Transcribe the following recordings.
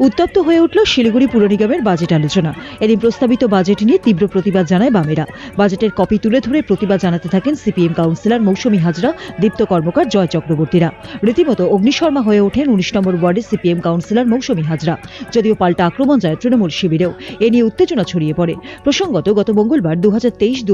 উত্তপ্ত হয়ে উঠল শিলিগুড়ি পুর নিগমের বাজেট আলোচনা। এদিন প্রস্তাবিত বাজেট নিয়ে তীব্র প্রতিবাদ জানায় বামেরা। বাজেটের কপি তুলে ধরে প্রতিবাদ জানাতে থাকেন সিপিএম কাউন্সিলর মৌসুমী হাজরা, দীপ্ত কর্মকার জয় চক্রবর্তীরা। রীতিমতো অগ্নিশর্মা হয়ে ওঠেন উনিশ নম্বর ওয়ার্ডের সিপিএম কাউন্সিলর মৌসুমী হাজরা। যদিও পাল্টা আক্রমণ যায় তৃণমূল শিবিরেও। এ নিয়ে উত্তেজনা ছড়িয়ে পড়ে। প্রসঙ্গত গত মঙ্গলবার দু হাজার তেইশ দু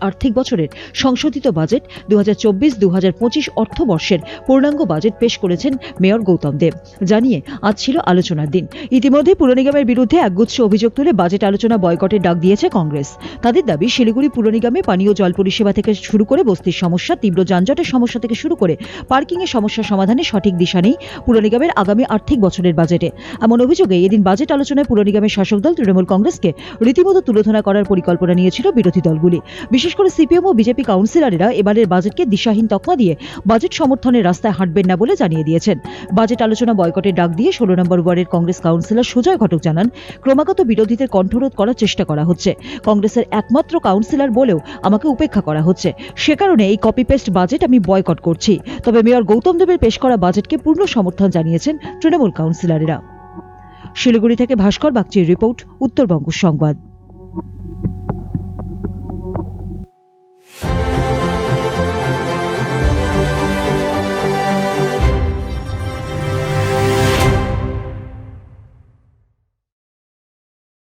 আর্থিক বছরের সংশোধিত বাজেট দু হাজার চব্বিশ দু হাজার পঁচিশ অর্থবর্ষের পূর্ণাঙ্গ বাজেট পেশ করেছেন মেয়র গৌতম দেব। জানিয়ে আজ ছিল আলোচনার দিন। ইতিমধ্যে পুর নিগমের বিরুদ্ধে একগুচ্ছ অভিযোগ তুলে বাজেট আলোচনা বয়কটের ডাক দিয়েছে কংগ্রেস। তাদের দাবি, শিলিগুড়ি পুর নিগমে পানীয় জল পরিষেবা থেকে শুরু করে বস্তির সমস্যা, তীব্র যানজটের সমস্যা থেকে শুরু করে পার্কিং এর সমস্যা সমাধানে সঠিক দিশা নেই পুর নিগমের আগামী আর্থিক বছরের বাজেটে। এমন অভিযোগে এদিন বাজেট আলোচনায় পুর নিগমের শাসক দল তৃণমূল কংগ্রেসকে রীতিমতো তুলোধনা করার পরিকল্পনা নিয়েছিল বিরোধী দলগুলি। বিশেষ করে সিপিএম ও বিজেপি কাউন্সিলরেরা এবারের বাজেটকে দিশাহীন তকমা দিয়ে বাজেট সমর্থনের রাস্তায় হাঁটবেন না বলে জানিয়ে দিয়েছেন। বাজেট আলোচনা বয়কটের ডাক দিয়ে ষোলো নম্বর ওয়ার্ডের কংগ্রেস কাউন্সিলর সুজয় ঘটক জানান, ক্রমাগত বিরোধীদের কণ্ঠরোধ করার চেষ্টা করা হচ্ছে। কংগ্রেসের একমাত্র কাউন্সিলর বলেও আমাকে উপেক্ষা করা হচ্ছে। সে কারণে এই কপি পেস্ট বাজেট আমি বয়কট করছি। তবে মেয়র গৌতম দেবের পেশ করা বাজেটকে পূর্ণ সমর্থন জানিয়েছেন তৃণমূল কাউন্সিলরেরা। শিলিগুড়ি থেকে ভাস্কর বাগচির রিপোর্ট, উত্তরবঙ্গ সংবাদ।